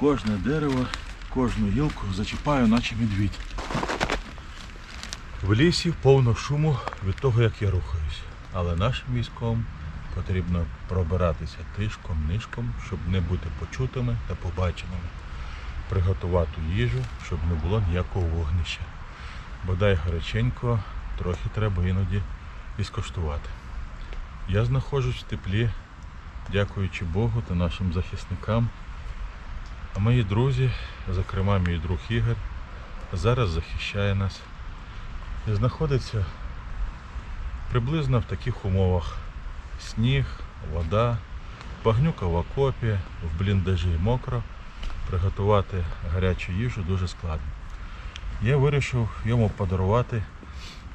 Кожне дерево, кожну гілку зачіпаю, наче медвідь. В лісі повно шуму від того, як я рухаюсь. Але нашим військовим потрібно пробиратися тишком, нишком, щоб не бути почутими та побаченими. Приготувати їжу, щоб не було ніякого вогнища. Бодай гаряченько, трохи треба іноді і скоштувати. Я знаходжусь в теплі, дякуючи Богу та нашим захисникам. Мої друзі, зокрема мій друг Ігор, зараз захищає нас і знаходиться приблизно в таких умовах. Сніг, вода, багнюка в окопі, в бліндажі мокро. Приготувати гарячу їжу дуже складно. Я вирішив йому подарувати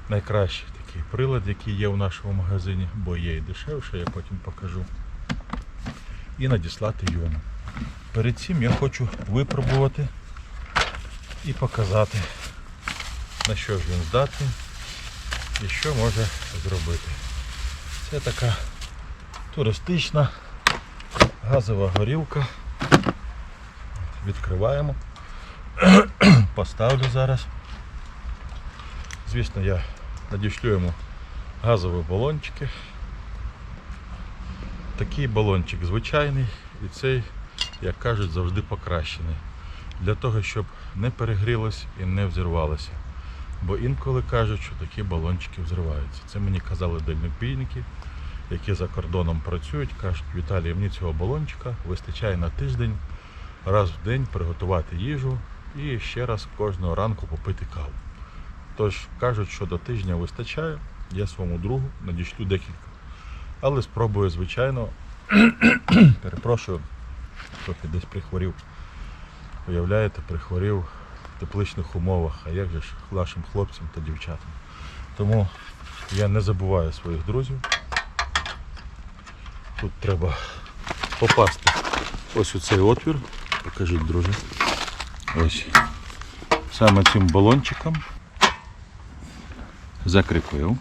найкращий такий прилад, який є в нашому магазині, бо є і дешевше, я потім покажу. І надіслати йому. Перед цим я хочу випробувати і показати, на що ж він здатний і що може зробити. Це така туристична газова горілка. Відкриваємо. Поставлю зараз. Звісно, я надішлю йому газові балончики. Такий балончик звичайний і цей, як кажуть, завжди покращений. Для того, щоб не перегрілось і не взірвалося. Бо інколи кажуть, що такі балончики взриваються. Це мені казали дальнобійники, які за кордоном працюють, кажуть, Віталій, мені цього балончика вистачає на тиждень раз в день приготувати їжу і ще раз кожного ранку попити каву. Тож кажуть, що до тижня вистачає, я своєму другу надішлю декілька. Але спробую, звичайно, перепрошую, трохи десь прихворів. Уявляєте, прихворів в тепличних умовах, а як же ж нашим хлопцям та дівчатам. Тому я не забуваю своїх друзів. Тут треба попасти ось у цей отвір. Покажіть, друже. Ось. Саме цим балончиком закріпив,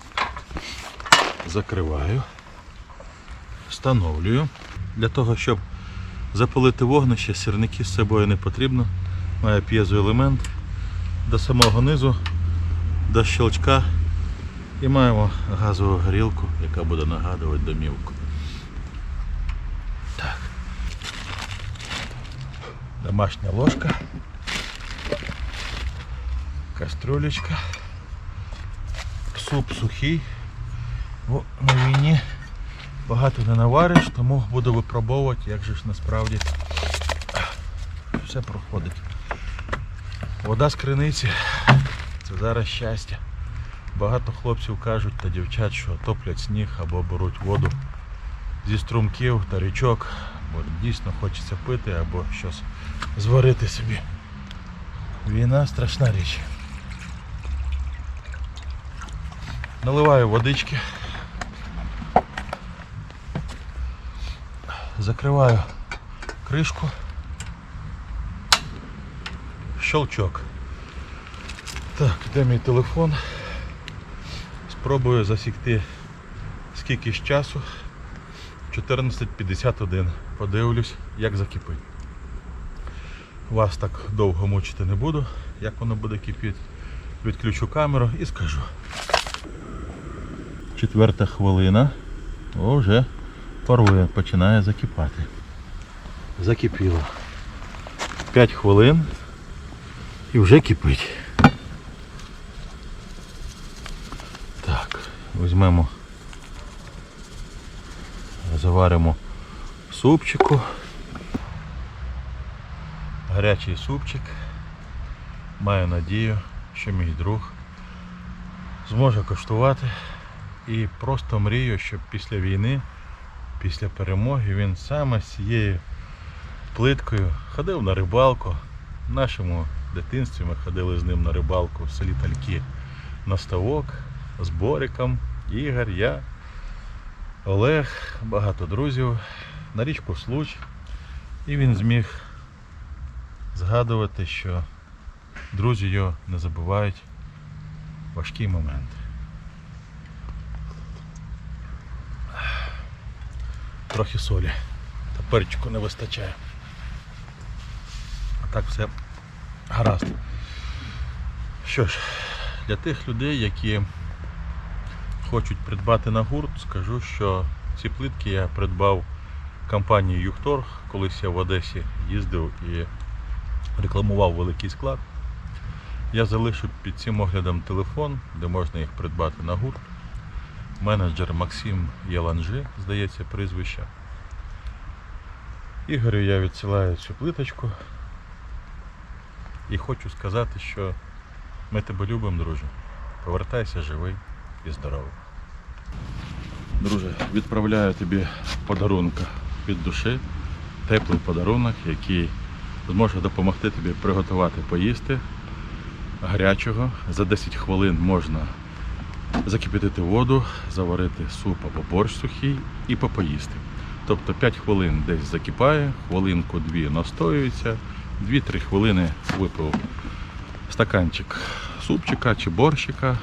закриваю, встановлюю. Для того, щоб запалити вогнище, сірники з собою не потрібно. Має п'єзоелемент до самого низу, до щелчка. І маємо газову горілку, яка буде нагадувати домівку. Так. Домашня ложка. Кастрюлечка. Суп сухий. Бо на війні багато не навариш, тому буду випробовувати, як же ж насправді все проходить. Вода з криниці це зараз щастя. Багато хлопців кажуть та дівчат, що топлять сніг або беруть воду зі струмків та річок, бо дійсно хочеться пити або щось зварити собі. Війна страшна річ. Наливаю водички. Закриваю кришку. Щелчок. Так, де мій телефон? Спробую засікти скільки ж часу. 14.51. Подивлюсь, як закипить. Вас так довго мучити не буду, як воно буде кипіти. Відключу камеру і скажу. Четверта хвилина. О, вже парує, починає закипати. Закипіло. 5 хвилин і вже кипить. Так, візьмемо, заваримо супчику. Гарячий супчик. Маю надію, що мій друг зможе коштувати. І просто мрію, щоб після війни, після перемоги він саме з цією плиткою ходив на рибалку. В нашому дитинстві ми ходили з ним на рибалку в селі Тальки на ставок з Бориком, Ігор, я, Олег, багато друзів, на річку Случ. І він зміг згадувати, що друзі його не забувають важкі Трохи солі та перчику не вистачає. А так все гаразд. Що ж, для тих людей, які хочуть придбати на гурт, скажу, що ці плитки я придбав компанії Юхторг. Колись я в Одесі їздив і рекламував великий склад. Я залишу під цим оглядом телефон, де можна їх придбати на гурт. Менеджер Максим Яланжи, здається, прізвище. Ігорю я відсилаю цю плиточку. І хочу сказати, що ми тебе любимо, друже. Повертайся живий і здоровий. Друже, відправляю тобі подарунка від душі, теплий подарунок, який зможе допомогти тобі приготувати поїсти гарячого. За 10 хвилин можна закипятити воду, заварити суп або борщ сухий і попоїсти. Тобто 5 хвилин десь закипає, хвилинку-дві настоюється, 2-3 хвилини випив стаканчик супчика чи борщика,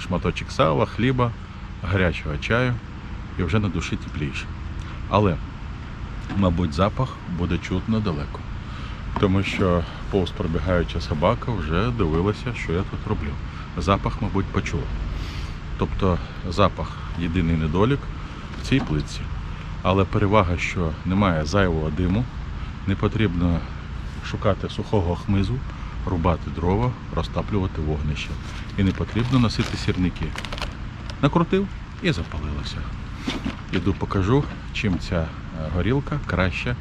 шматочок сала, хліба, гарячого чаю і вже на душі тепліше. Але, мабуть, запах буде чутно далеко. Тому що повз пробігаюча собака вже дивилася, що я тут роблю. Запах, мабуть, почула. Тобто запах єдиний недолік в цій плитці. Але перевага, що немає зайвого диму, не потрібно шукати сухого хмизу, рубати дрова, розтаплювати вогнище. І не потрібно носити сірники. Накрутив і запалилося. Іду покажу, чим ця е, горілка краща,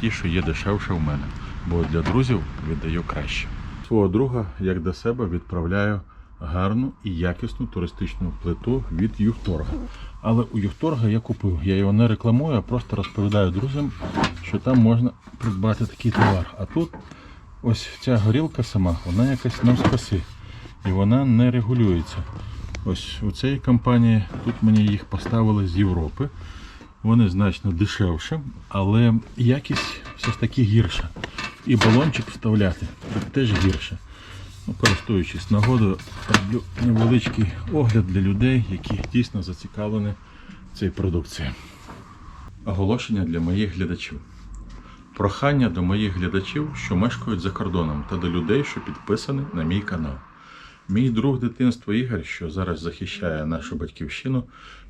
ті, що є дешевше в мене. Бо для друзів віддаю краще. Свого друга, як до себе, відправляю гарну і якісну туристичну плиту від Юхторга. Але у Юхторга я купив. Я його не рекламую, а просто розповідаю друзям, що там можна придбати такий товар. А тут ось ця горілка сама, вона якась навскоси. І вона не регулюється. Ось у цієї компанії тут мені їх поставили з Європи. Вони значно дешевше, але якість все ж таки гірша. І балончик вставляти тут теж гірше. Користуючись нагодою, роблю невеличкий огляд для людей, які дійсно зацікавлені в цій продукції. Оголошення для моїх глядачів. Прохання до моїх глядачів, що мешкають за кордоном, та до людей, що підписані на мій канал. Мій друг дитинства Ігор, що зараз захищає нашу батьківщину,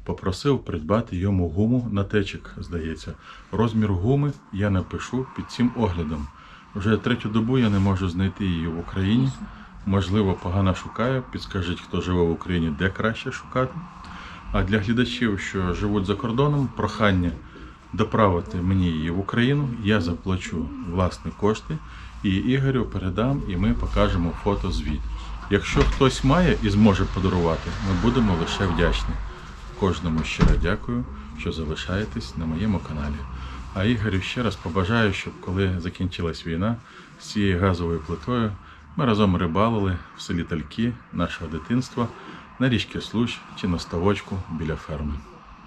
попросив придбати йому гуму на течик, здається. Розмір гуми я напишу під цим оглядом. Вже третю добу я не можу знайти її в Україні. Можливо, погано шукаю. Підскажіть, хто живе в Україні, де краще шукати. А для глядачів, що живуть за кордоном, прохання доправити мені її в Україну. Я заплачу власні кошти і Ігорю передам, і ми покажемо фото-звіт. Якщо хтось має і зможе подарувати, ми будемо лише вдячні. Кожному щиро дякую, що залишаєтесь на моєму каналі. А Ігорю ще раз побажаю, щоб коли закінчилась війна з цією газовою плитою, ми разом рибалили в селі Тальки нашого дитинства на річці Случ чи на ставочку біля ферми.